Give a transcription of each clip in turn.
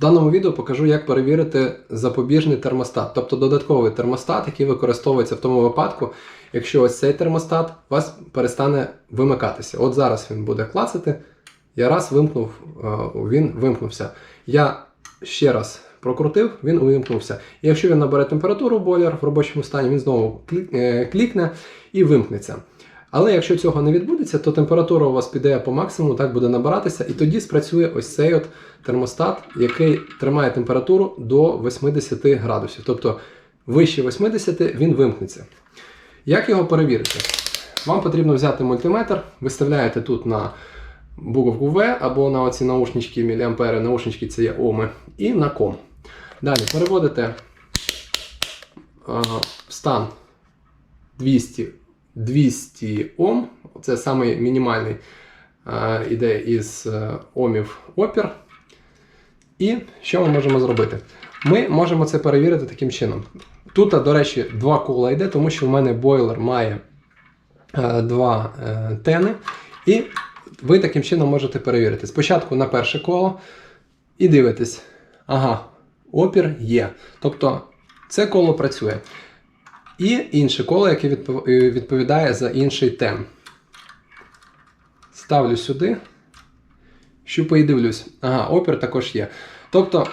В даному відео покажу, як перевірити запобіжний термостат, тобто додатковий термостат, який використовується в тому випадку, якщо ось цей термостат у вас перестане вимикатися. От зараз він буде клацати. Я раз вимкнув, е, він вимкнувся. Я ще раз прокрутив, він увімкнувся. І якщо він набере температуру бойлер в робочому стані, він знову е, клікне і вимкнеться. Але якщо цього не відбудеться, то температура у вас піде по максимуму, так буде набиратися, і тоді спрацює ось цей от термостат, який тримає температуру до 80 градусів. Тобто вище 80 він вимкнеться. Як його перевірити? Вам потрібно взяти мультиметр, виставляєте тут на буковку V або на оці наушнички міліампери, наушнички це є оми, і на ком. Далі переводите в стан 200, 200 Ом, це самий мінімальний а, іде із е, омів опір. І що ми можемо зробити? Ми можемо це перевірити таким чином. Тут, до речі, два кола йде, тому що в мене бойлер має е, два е, тени. І ви таким чином можете перевірити. Спочатку на перше коло і дивитесь. Ага, опір є. Тобто це коло працює. І інше коло, яке е, відповідає за інший тен. Ставлю сюди. Щупаю і дивлюсь. Ага, опір також є. Тобто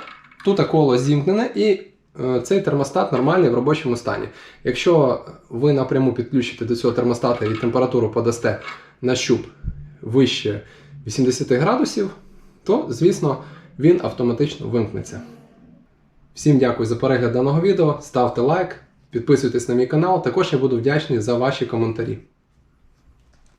тут коло зімкнене і е, цей термостат нормальний в робочому стані. Якщо ви напряму підключите до цього термостата і температуру подасте на щуп вище 80 градусів, то, звісно, він автоматично вимкнеться. Всім дякую за перегляд даного відео. Ставте лайк, підписуйтесь на мій канал. Також я буду вдячний за ваші коментарі.